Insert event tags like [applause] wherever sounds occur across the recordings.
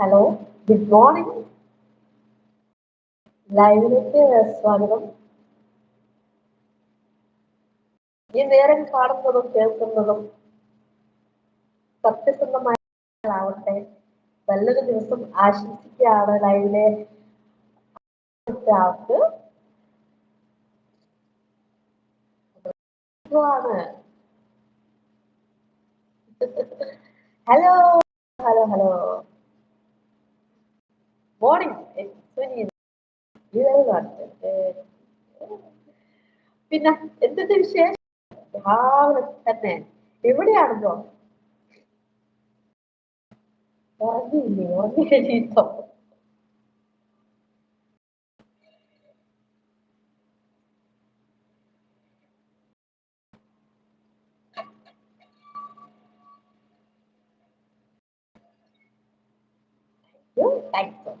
Hello good morning. ലൈവിലേക്ക് സ്വാഗതം. ഈ നേരം കാണുന്നതും കേൾക്കുന്നതും സത്യസന്ധമാവട്ടെ നല്ലൊരു ദിവസം ആശംസിക്കുകയാണ് ലൈവിലെ ആൾക്ക്. Hello hello hello. മോർണിംഗ് പിന്നെ എന്തിന്റെ വിശേഷം രാവിലെ തന്നെ എവിടെയാണെന്നോ ഉറങ്ങിയില്ലേ ഉറങ്ങി കഴിയിട്ടോ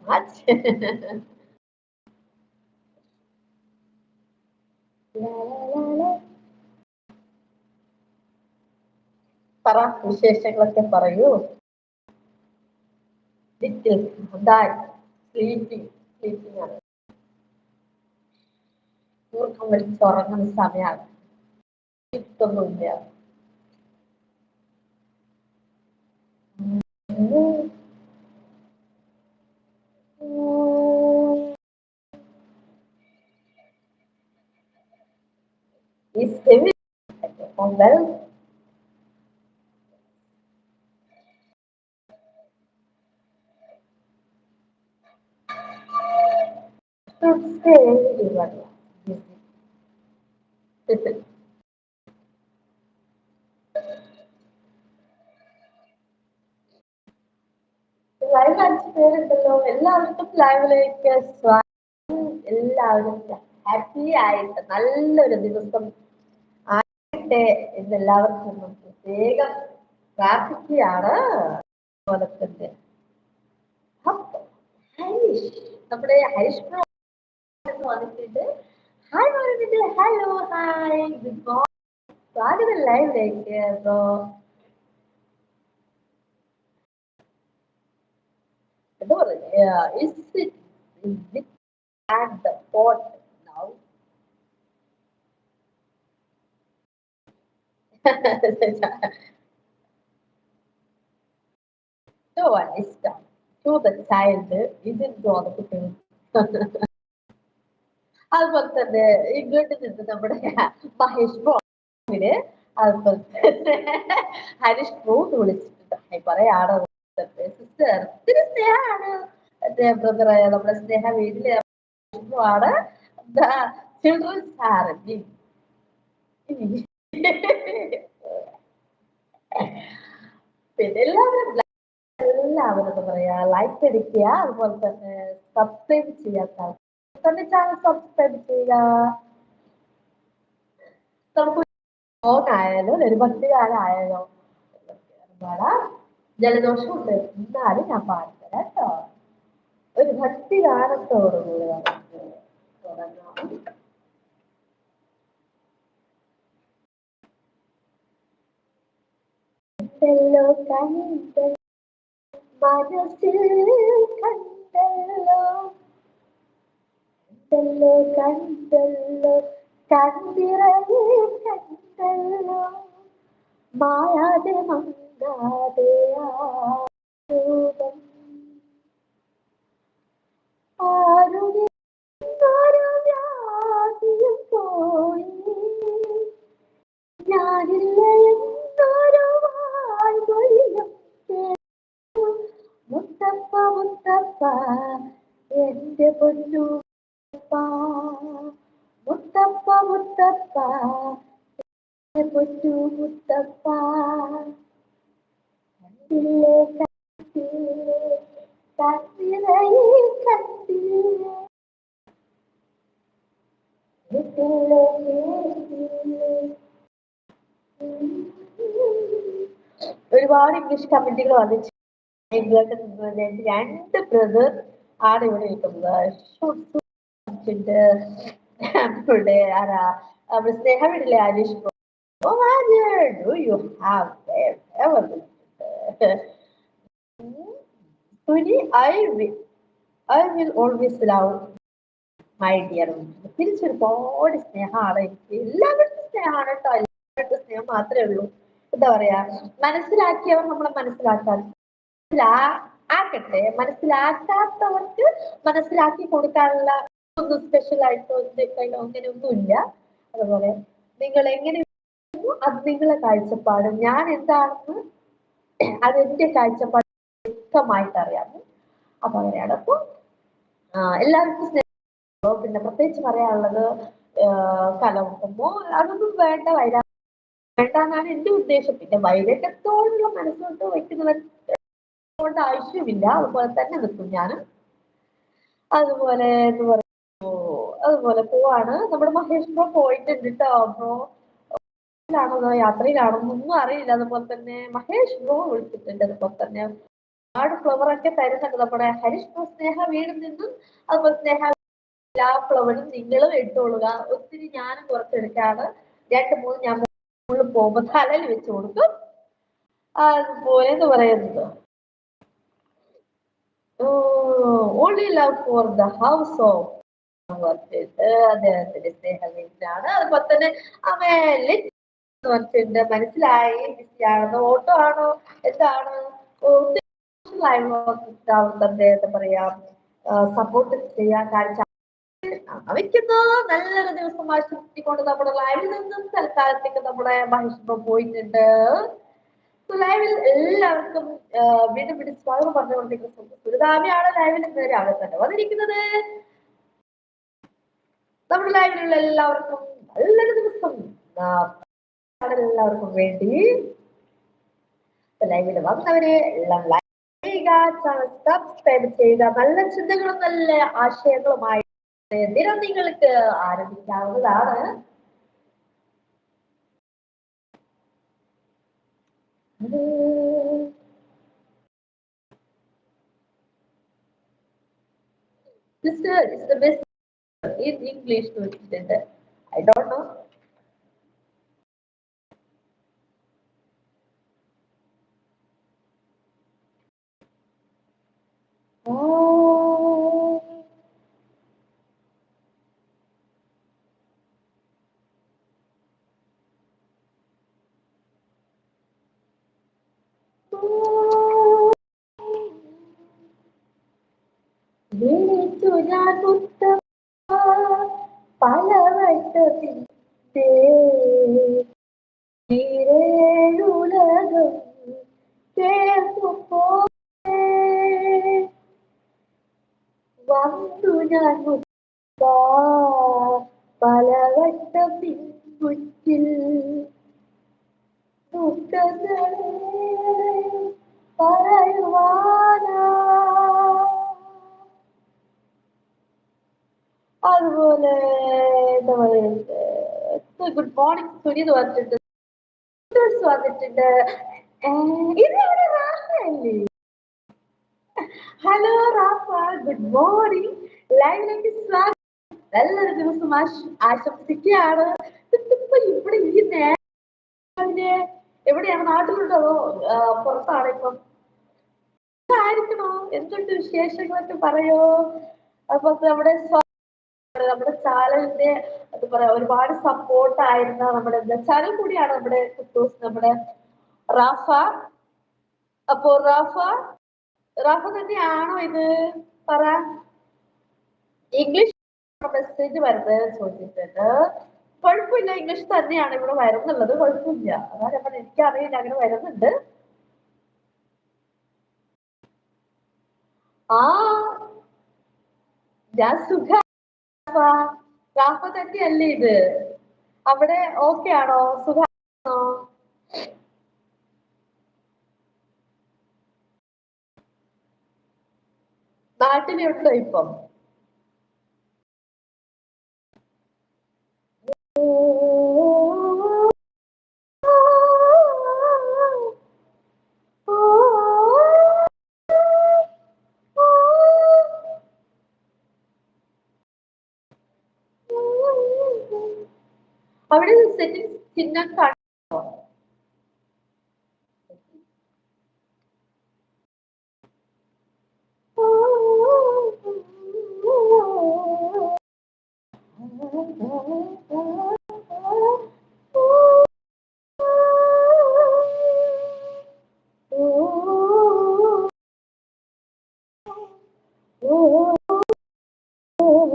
La. [laughs] പറ വിശേഷങ്ങളൊക്കെ പറയൂ. ലിറ്റിൽ സ്ലീപ്പിംഗ് സ്ലീപ്പിംഗ് ആണ്. ഊർക്കം വലിച്ചുറങ്ങുന്ന സമയമാണ്. കിട്ടൊന്നുമില്ല Well, should stay even busy. Live അഞ്ച് എല്ലാവർക്കും എല്ലാവരും ഹാപ്പി ആയിട്ട് നല്ലൊരു ദിവസം ആയിട്ട് എന്ന് എല്ലാവർക്കും പ്രത്യേകം പ്രാർത്ഥിക്കുകയാണ് അതുപോലെ ഹരീഷ് നമ്മുടെ ഹരീഷ് ബ്രോ വന്നിട്ടുണ്ട്. ഹായ് പറഞ്ഞിട്ട് ഹലോ ഹായ് ഗുഡ് മോർണിംഗ് സ്വാഗതം ലൈവിലേക്ക് ബ്രോ. എന്താ പറയുക? is it is it at no one is done to the child isn't the കുട്ടികൾ അതുപോലെ തന്നെ ഇങ്ങോട്ട് നിന്ന് നമ്മുടെ മഹേഷ് ബ്രോവിന് അതുപോലെ തന്നെ ഹരീഷ് എന്ന് വിളിച്ചിട്ടുണ്ട്. പറയാണ് സിസ്റ്റർ ഒത്തിരി സ്നേഹമാണ് ബ്രദറായ നമ്മുടെ സ്നേഹ വീട്ടിലെ ആണ് ചിൽഡ്രൻസ് ആരംഭി പിന്നെ എല്ലാവരും എല്ലാവരും എന്താ പറയാ ലൈക്ക് അടിക്കുക അതുപോലെ തന്നെ സബ്സ്ക്രൈബ് ചെയ്യാത്ത തന്നെ ചാനൽ സബ്സ്ക്രൈബ് ചെയ്യുക. നമുക്ക് ആയാലോ ഒരു ഭക്തികാലായാലോ ജലദോഷം ഉണ്ട് എന്നാലും ഞാൻ പാടിത്തരാം കേട്ടോ. ഒരു ഭക്തിഗാനത്തോടുകൂടി തുടങ്ങാം. കണ്ടല്ലോ കണ്ടല്ലോ മനസ്സിൽ കണ്ടല്ലോ കണ്ടല്ലോ കണ്ടല്ലോ കണ്ടിറങ്ങി കണ്ടല്ലോ മായാതെ മങ്ങാതെ ആരൂപം രൂപം ആരുടെ പോയി ഞാനില്ല മുത്തപ്പ മുത്തപ്പ എന്റെ പൊന്നു മുത്തപ്പ മുത്തപ്പ എന്റെ പൊന്നു മുത്തപ്പ. കണ്ടില്ലേ കണ്ടില്ലേ കണ്ടില്ലേ കണ്ടില്ലേ ഒരുപാട് ഇംഗ്ലീഷ് കമന്റുകൾ വന്നിട്ട് ഇംഗ്ലണ്ട് രണ്ട് ബ്രദർ ആണ് ഇവിടെ നിൽക്കുന്നത്. നമ്മുടെ ആരാ? നമ്മുടെ സ്നേഹമില്ലേ Anish Oh, Roger, do you have ever Suni I I will always love my dear തിരിച്ചൊരുപാട് സ്നേഹമാണ്. എനിക്ക് എല്ലാവർക്കും സ്നേഹമാണ് കേട്ടോ. എല്ലാവർക്കും സ്നേഹം മാത്രമേ ഉള്ളൂ. എന്താ പറയാ? മനസ്സിലാക്കിയവർ നമ്മളെ മനസ്സിലാക്കാൻ ആക്കട്ടെ മനസ്സിലാക്കാത്തവർക്ക് മനസ്സിലാക്കി കൊടുക്കാനുള്ള ഒന്നും സ്പെഷ്യൽ ആയിട്ടോ അങ്ങനെയൊന്നും ഇല്ല അതുപോലെ നിങ്ങൾ എങ്ങനെ അത് നിങ്ങളെ കാഴ്ചപ്പാട്. ഞാൻ എന്താണെന്ന് അത് എന്റെ കാഴ്ചപ്പാട് വ്യക്തമായിട്ട് അറിയാം. അപ്പൊ അങ്ങനെയാണ്. അപ്പൊ എല്ലാവർക്കും സ്നേഹം. പിന്നെ പ്രത്യേകിച്ച് പറയാനുള്ളത് കലമുമ്പോ അതൊന്നും വേണ്ട വൈരാ വേണ്ട എന്നാണ് എന്റെ ഉദ്ദേശം. പിന്നെ വൈരട്ടത്തോടുള്ള മനസ്സോട്ട് വെക്കുന്നവർ കൊണ്ട് ആവശ്യമില്ല. അതുപോലെ തന്നെ നിൽക്കും ഞാൻ അതുപോലെ എന്ന് പറയുമ്പോ അതുപോലെ പോവാണ്. നമ്മുടെ മഹേഷ് ബ്രോ പോയിട്ടുണ്ട് കേട്ടോ ബ്രോ. ാണോ യാത്രയിലാണോ ഒന്നും അറിയില്ല. അതുപോലെ തന്നെ മഹേഷ് ബ്രോ വിളിച്ചിട്ടുണ്ട്. അതുപോലെ തന്നെ ഒരുപാട് ഫ്ലവർ ഒക്കെ തരുന്നുണ്ട്. നമ്മുടെ ഹരീഷ് ബ്രോ സ്നേഹ വീട് നിന്നും അതുപോലെ സ്നേഹ എല്ലാ ഫ്ലവറും നിങ്ങളും എടുത്തോളുക ഒത്തിരി ഞാനും കുറച്ചെടുക്കാണ് രണ്ട് മൂന്ന് ഞാൻ പോകുമ്പോ തലയിൽ വെച്ച് കൊടുക്കും. അതുപോലെ എന്ന് പറയുന്നത്. Only love for the house of അദ്ദേഹത്തിന്റെ സ്നേഹമാണ് അതുപോലെ തന്നെ അമേലി പറഞ്ഞിട്ടുണ്ട് മനസ്സിലായി? ബിസിയാണെന്ന് ഓട്ടോ ആണോ? എന്താണ്? അദ്ദേഹത്തെ പറയാം. സപ്പോർട്ട് ചെയ്യാൻ കാണിച്ച അവയ്ക്കുന്ന നല്ലൊരു ദിവസം ആശംസിച്ചുകൊണ്ട് നമ്മുടെ ലൈവിൽ നിന്നും തൽക്കാലത്തേക്ക് നമ്മുടെ മഹിഷ്മ പോയിട്ടുണ്ട്. ലൈവിൽ എല്ലാവർക്കും വീണ്ടും വീണ്ടും സ്വാഗതം പറഞ്ഞുകൊണ്ടിരിക്കുന്ന സുരതാമിയാണ് ലൈവിൽ ഇന്ന് രാവിലെ തന്നെ വന്നിരിക്കുന്നത്. നമ്മുടെ ലൈവിലുള്ള എല്ലാവർക്കും നല്ലൊരു ദിവസം. എല്ലാവർക്കും വേണ്ടി. ലൈവിൽ വന്നവരെ എല്ലാം സബ്സ്ക്രൈബ് ചെയ്യുക നല്ല ചിന്തകളും നല്ല ആശയങ്ങളുമായി നിരം നിങ്ങൾക്ക് ആരംഭിക്കാവുന്നതാണ്. Sister it's the best in English to I don't know. വിളിച്ചു ഞാൻ മുത്തം പലവട്ടത്തിന്റെ ഉലകം ചേർന്നു പോലെ വന്നു ഞാൻ മുത്ത പലവട്ടം പിൻകുറ്റിൽ ദുഃഖങ്ങളെ പറയുവാനാ. അതുപോലെ എന്താ പറയുക ഗുഡ് മോർണിംഗ് സുനിത് വന്നിട്ടുണ്ട്. വന്നിട്ടുണ്ട്. ഇത് ഇവിടെ റാഫല്ലേ ഹലോ റാഫ. ഗുഡ് മോർണിംഗ് ലൈവിലേക്ക് സ്വാഗതം. നല്ലൊരു ദിവസം ആശംസിക്കുകയാണ്. ഇപ്പൊ ഇവിടെ ഈ നേരം എവിടെയാണ്? നാട്ടിലുണ്ടോ? പുറത്താണ് ഇപ്പം? ആയിരിക്കണോ എന്തുണ്ട് വിശേഷങ്ങളൊക്കെ പറയോ? അപ്പൊ നമ്മുടെ നമ്മുടെ ചാനലിന്റെ എന്താ പറയാ ഒരുപാട് സപ്പോർട്ട് ആയിരുന്ന നമ്മുടെ ചാനൽ കൂടിയാണ് നമ്മുടെ കുട്ടൂസ് നമ്മുടെ റാഫ. അപ്പോ റാഫ റാഫ തന്നെയാണോ ഇത്? പറ. ഇംഗ്ലീഷ് മെസ്സേജ് വരുന്നത് ചോദിച്ചിട്ടുണ്ട്. കുഴപ്പമില്ല ഇംഗ്ലീഷ് തന്നെയാണ് ഇവിടെ വരുന്നുള്ളത്. കുഴപ്പമില്ല. അതാണ് എനിക്ക് എനിക്കറിയില്ല അങ്ങനെ വരുന്നുണ്ട്. ആ ഇത്? അവിടെ ഓക്കെ ആണോ? സുഖാണോ? നാട്ടിലുണ്ടോ ഇപ്പം?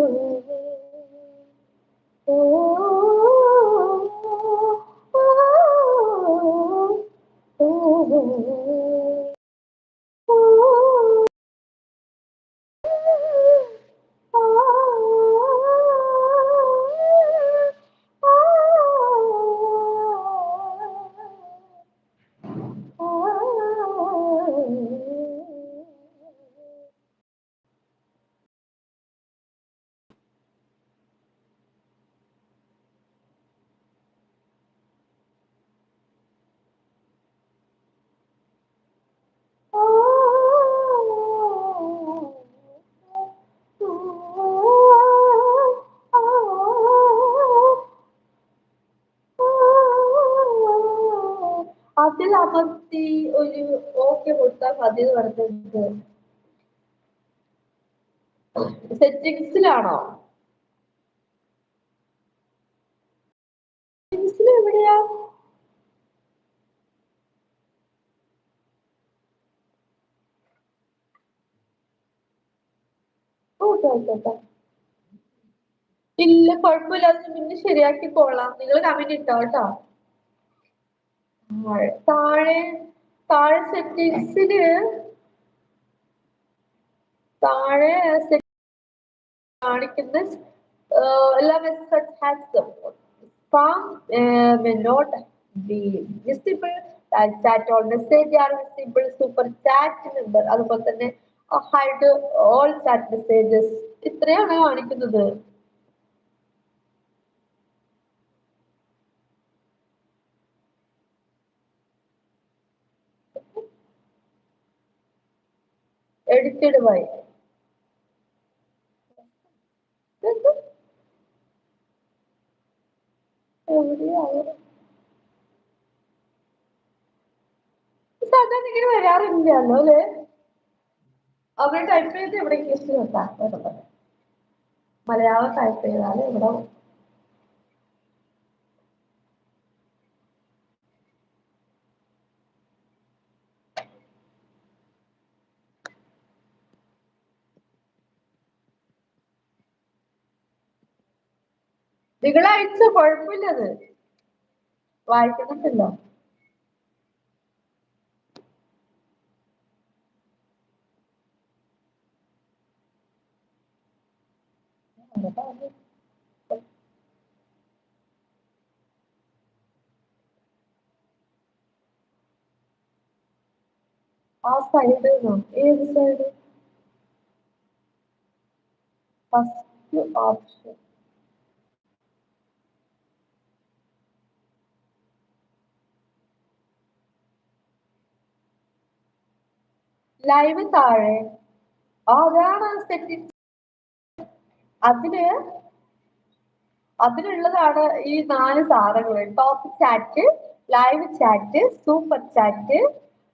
അതിൽ [laughs] അമർത്തി ഒരു ഓക്കെ കൊടുത്താൽ മതി എന്ന് പറഞ്ഞിട്ട് സെറ്റിങ്സിലാണോ? സെറ്റിങ്സിൽ എവിടെയാ? ഇല്ല കുഴപ്പമില്ല. അത് പിന്നെ ശരിയാക്കിക്കോളാം നിങ്ങൾ കമന്റ് ഇട്ടോ കേട്ടോ. താഴെ താഴെ താഴെ സെറ്റിങ്സില് താഴെ set കാണിക്കുന്ന uh, എല്ലാ message has spam uh, may not be visible chat on message are visible super chat number അതുപോലെ തന്നെ ഹൈഡ് ഓൾ ചാറ്റ് മെസ്സേജസ് ഇത്രയാണ് കാണിക്കുന്നത് ബൈ എവിടെയാണ് സാധാരണ ഇങ്ങനെ വരാറില്ലല്ലോ അല്ലേ? അവർ ടൈപ്പ് ചെയ്ത് ഇവിടെ ഇംഗ്ലീഷ് വെക്കാം മലയാളം ടൈപ്പ് ചെയ്താൽ ഇവിടെ അയച്ച കുഴപ്പമില്ലത്. വായിക്കുന്നുണ്ടല്ലോ. ആ സൈഡ് ഏത് സൈഡ് ഫസ്റ്റ് ഓപ്ഷൻ ലൈവ് താഴെ. അതാണ് സെറ്റിംഗ് അതിൽ അതിലുള്ളതാണ് ഈ നാല് സാധനങ്ങൾ top chat live chat super chat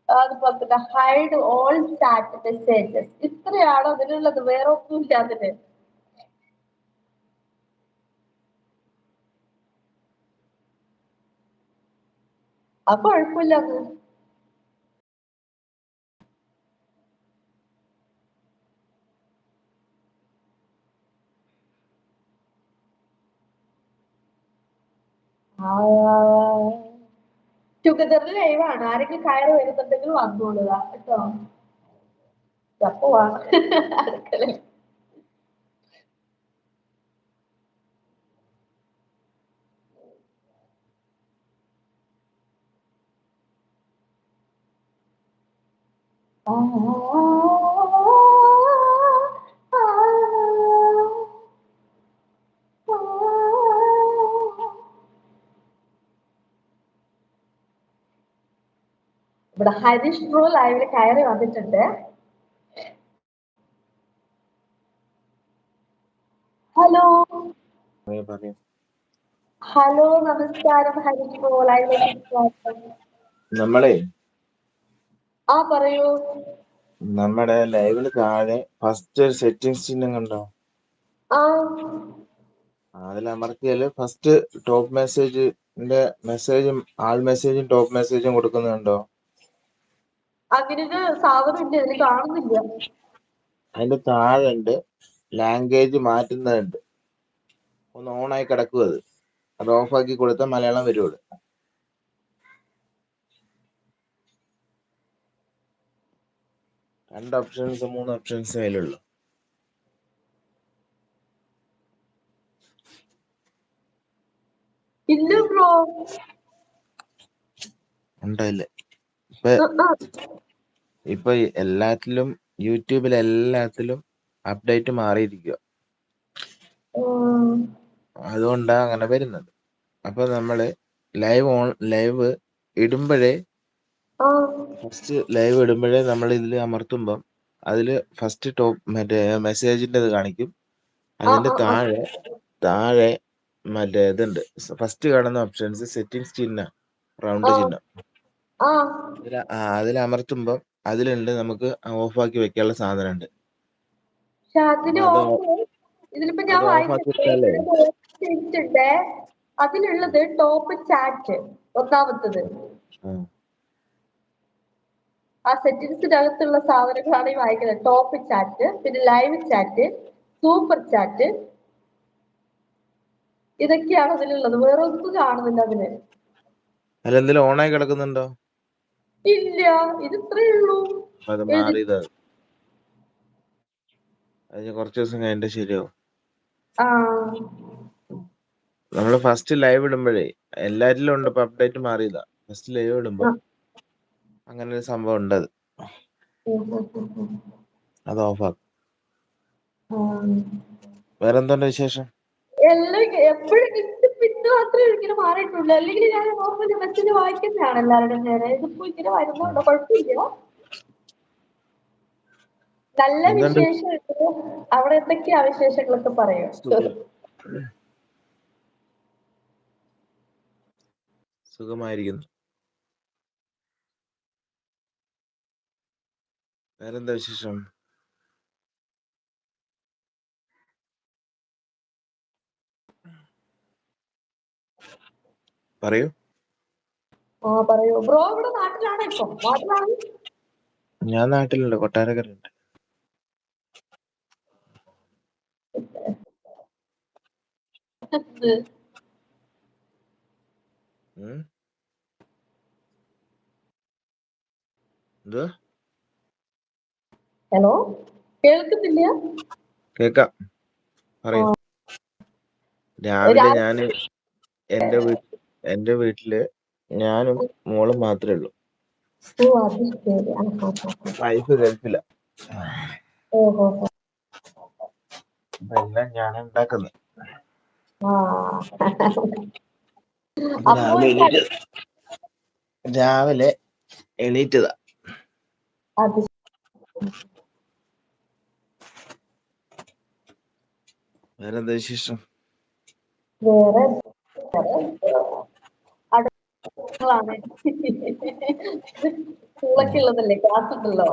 അതുപോലെ തന്നെ ഹൈഡ് ഓൾ ചാറ്റ് മെസ്സേജസ് ഇത്രയാണ് അതിലുള്ളത്. വേറെ ഒന്നുമില്ല അതിന് അപ്പൊ കുഴപ്പമില്ല അത്. ടുഗദറിൽ ലൈവാണ് ആരെങ്കിലും കയറി വരുന്നുണ്ടെങ്കിൽ വന്നോളുക. കേട്ടോ? പോവാ അടുക്കളയിൽ. ഇവിടെ ഹരീഷ് ബ്രോ ലൈവിൽ കയറി വന്നിട്ടുണ്ട്. ഹലോ. ഹലോ നമസ്കാരം. ഹരീഷ് ബ്രോ ലൈവിലേക്ക് നമ്മളെ? ആ പറയൂ. നമ്മുടെ ലൈവിൽ താഴെ ഫസ്റ്റ് ഒരു സെറ്റിംഗ്സ് ചിഹ്നം കണ്ടോ? അതിൽ അമർത്തിയാൽ ഫസ്റ്റ് ടോപ്പ് മെസ്സേജിന്റെ മെസ്സേജും ആൾ മെസ്സേജും ടോപ്പ് മെസ്സേജും കൊടുക്കുന്നുണ്ടോ അങ്ങനെ ഒരു സാധനം ഇല്ല കാണുന്നില്ല. അതിന്റെ താഴെ ഉണ്ട് ലാംഗ്വേജ് മാറ്റുന്നുണ്ട് ഒന്ന് ഓൺ ആയി കിടക്കും അത്. അത് ആക്കി കൊടുത്താൽ മലയാളം വരുള്ളൂ രണ്ട് ഓപ്ഷൻസ് മൂന്ന് ഓപ്ഷൻസ് അതിലുള്ളൂ. ഇല്ല ബ്രോ ഉണ്ടായില്ലേ ഇപ്പൊ ഇപ്പൊ എല്ലാത്തിലും യൂട്യൂബിൽ എല്ലാത്തിലും അപ്ഡേറ്റ് മാറിയിരിക്കുക അതുകൊണ്ടാ അങ്ങനെ വരുന്നത്. അപ്പൊ നമ്മൾ ലൈവ് ഓൺ ലൈവ് ഇടുമ്പോഴേ ഫസ്റ്റ് ലൈവ് ഇടുമ്പോഴേ നമ്മൾ ഇതിൽ അമർത്തുമ്പം അതിൽ ഫസ്റ്റ് ടോപ്പ് മറ്റേ മെസ്സേജിന്റെ ഇത് കാണിക്കും. അതിന്റെ. താഴെ താഴെ മറ്റേ ഇതുണ്ട്. ഫസ്റ്റ് കാണുന്ന ഓപ്ഷൻസ് സെറ്റിംഗ്സ് ചിഹ്നം റൗണ്ട്. ചിഹ്നം. ആ. അതിൽ അതിൽ അമർത്തുമ്പം അതിലുണ്ട് നമുക്ക് ആക്കി വെക്കാനുള്ള സാധനം ഉണ്ട് പക്ഷെ അതിന് അത് ഓഫ് ഇതിലിപ്പോ ഞാൻ അത് ഓഫാക്കി വെച്ചാലേ. വായിച്ചിട്ടുണ്ട് അതിലുള്ളത് ടോപ്പ് ചാറ്റ് ഒന്നാമത്തത്. ആ, ആ സെറ്റിംഗ്സിനകത്തുള്ള സാധനങ്ങളാണ് ഈ വായിക്കുന്നത്. ടോപ്പ് ചാറ്റ് പിന്നെ ലൈവ് ചാറ്റ് സൂപ്പർ ചാറ്റ് ഇതൊക്കെയാണ് അതിലുള്ളത്. വേറെ ഒന്നും കാണുന്നില്ല അതിൽ. അതിലെന്തെങ്കിലും ഓണായി കിടക്കുന്നുണ്ടോ? ഇല്ല ഇത് ഇത്രേ ഉള്ളൂ. അത് മാറിയതാ. അത് കുറച്ച് ദിവസം കഴിഞ്ഞിട്ട് ശരിയാവും. ആ. നമ്മൾ ഫസ്റ്റ് ലൈവ് ഇടുമ്പോഴേ എല്ലാരിലും ഉണ്ട് ഇപ്പൊ അപ്ഡേറ്റ് മാറിയതാ. ഫസ്റ്റ് ലൈവ് ഇടുമ്പോ അങ്ങനെ ഒരു സംഭവം ഉണ്ട് അത്. അത് ഓഫാക്കും വേറെന്തോ വിശേഷം? എല്ലാം എപ്പോഴും പിന്നെ മാത്രമേ ഇങ്ങനെ മാറിയിട്ടുള്ളൂ. അല്ലെങ്കിൽ ഞാൻ നോർമലി മെസ്സേജ് വായിക്കുന്നതാണ് എല്ലാവരുടെയും നേരെ. ഇതിപ്പോ ഇങ്ങനെ വരുന്നുണ്ടോ? കുഴപ്പമില്ല. നല്ല? വിശേഷം അവിടെ എന്തൊക്കെയാ വിശേഷങ്ങളൊക്കെ പറയൂ? സുഖം. സുഖമായിരിക്കുന്നു. വേറെന്താ വിശേഷം? പറയൂ. ആ പറയൂ. ബ്രോ ഇവിടെ നാട്ടിലാണോ ഇപ്പൊ? നാട്ടിലാണ്? ഞാൻ നാട്ടിലുണ്ട്. കൊട്ടാരക്കരയുണ്ട്. ഹലോ? കേൾക്കുന്നില്ല? കേക്കാം. പറയൂ. രാവിലെ ഞാൻ ഞാൻ എന്റെ വീ- എന്റെ വീട്ടിൽ ഞാനും മോളും മാത്രമേ ഉള്ളൂ. ഓ അത് ശരി. ആ, ആ, ആ, ആ. വൈഫ് ഗൾഫില. ഓഹോ എല്ലാം ഞാൻ ഉണ്ടാക്കുന്നത് ആ. അപ്പൊ അപ്പൊ രാവിലെ എണീറ്റ് രാവിലെ എണീറ്റതാ. അത് വേറെന്താ വിശേഷം? വേറെ സ്കൂളൊക്കെ ഉള്ളതല്ലേ? ക്ലാസ് ഉണ്ടല്ലോ.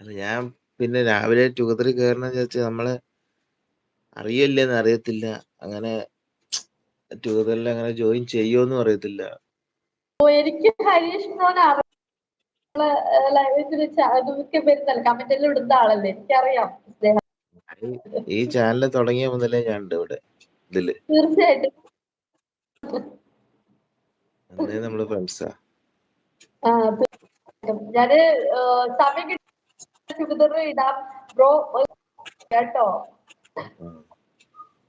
അല്ല ഞാൻ പിന്നെ രാവിലെ ടൂതറി കയറണം ചോദിച്ച നമ്മൾ അറിയില്ലെന്ന് അറിയത്തില്ല. അങ്ങനെ ടൂതറിൽ അങ്ങനെ ജോയിൻ ചെയ്യുമെന്നും അറിയത്തില്ല. എനിക്ക് ഹരീഷ് കമന്റിൽ ഇടുന്ന ആളല്ലേ? എനിക്കറിയാം ഈ ചാനൽ തുടങ്ങിയ മുതലേ ഞാൻ ഉണ്ട് ഇവിടെ ഇതിൽ. തീർച്ചയായിട്ടും. അന്നേ നമ്മൾ ഫ്രണ്ട്സാ. ഞാൻ സമയം കിട്ടുന്ന ഇടാം. ബ്രോ കേട്ടോ?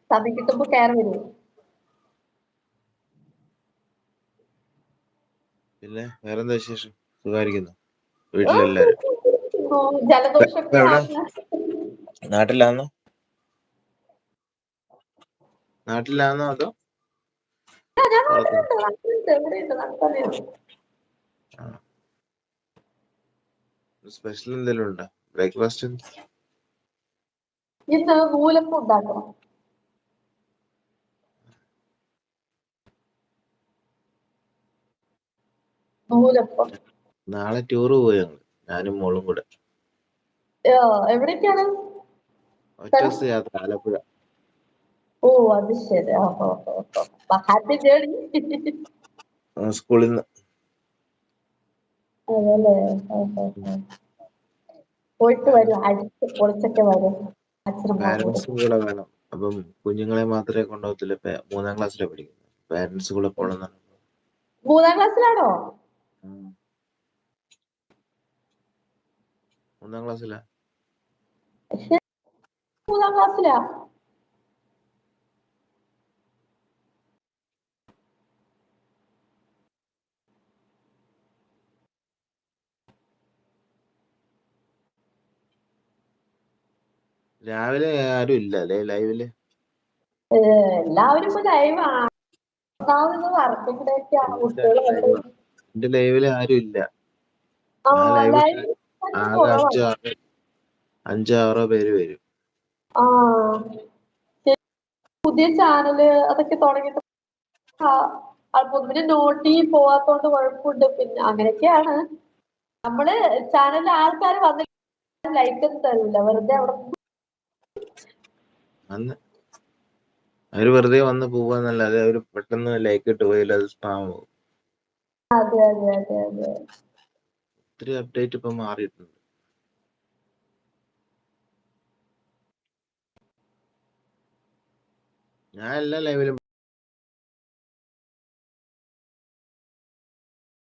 സമയം കിട്ടുമ്പോ കയറി വരും. പിന്നെ വേറെന്താ വിശേഷം? സുഖമായിരിക്കുന്നു? വീട്ടിലെല്ലാരും. നാട്ടിലാന്നോ? നാട്ടിലാന്നോ അതോ ഞാൻ പുറത്തോ? നാട്ടിലുണ്ട് നാട്ടിലുണ്ട് എവിടെയുണ്ട് നാട്ടിലുണ്ട് സ്പെഷ്യൽ എന്തെങ്കിലും ഉണ്ടോ? ബ്രേക്ക്ഫാസ്റ്റ് ഇന്ന് നൂലപ്പം ഉണ്ടാക്കണം. നൂലപ്പം. നാളെ ടൂർ പോയി ഞങ്ങൾ ഞാനും മോളും കൂടെ. എവിടേക്കാണ്? ഒറ്റ യാത്ര. ആലപ്പുഴ. ഓ അത് ശരി. ഹാപ്പി ജേർണി ആ, സ്കൂളിൽ നിന്ന്. അതല്ലേ. പോയിട്ട് വരും. അടിച്ച് പൊളിച്ചൊക്കെ വരും. പാരന്റ്സും കൂടെ. വേണം. അപ്പം കുഞ്ഞുങ്ങളെ മാത്രമേ കൊണ്ടുപോകത്തില്ല മൂന്നാം ക്ലാസ്സിലെ പഠിക്കുന്നത്. പാരന്റ്സ് കൂടെ പോകണം മൂന്നാം ക്ലാസ്സിലാണോ? മൂന്നാം ക്ലാസ്സിലാ? മൂന്നാം ക്ലാസ്സിലാ? രാവിലെ ആരും ഇല്ല അല്ലേ ലൈവിൽ? എല്ലാവരും ഇപ്പൊ എന്റെ ലൈവിൽ ആരും ഇല്ല. ആകെ അഞ്ചോ ആറോ പേര് വരും. പുതിയ ചാനൽ അതൊക്കെ തുടങ്ങിയിട്ട് പിന്നെ നോട്ടി പോവാത്തോണ്ട് കുഴപ്പമുണ്ട് പിന്നെ അങ്ങനെയൊക്കെയാണ്. നമ്മൾ ചാനലിൽ ആൾക്കാർ വന്നിട്ട് ലൈക്ക് ഒന്നും തരില്ല വെറുതെ അവിടെ അന്ന് അവർ വെറുതെ വന്ന് പോവാന്നല്ലാതെ അവർ പെട്ടെന്ന് ലൈക്ക് ഇട്ട് പോയാൽ അത് സ്പാം ആവും. അതെ അതെ അതെ അതെ. ഒത്തിരി അപ്ഡേറ്റ് ഇപ്പൊ മാറിയിട്ടുണ്ട്. ഞാൻ എല്ലാ ലൈവിലും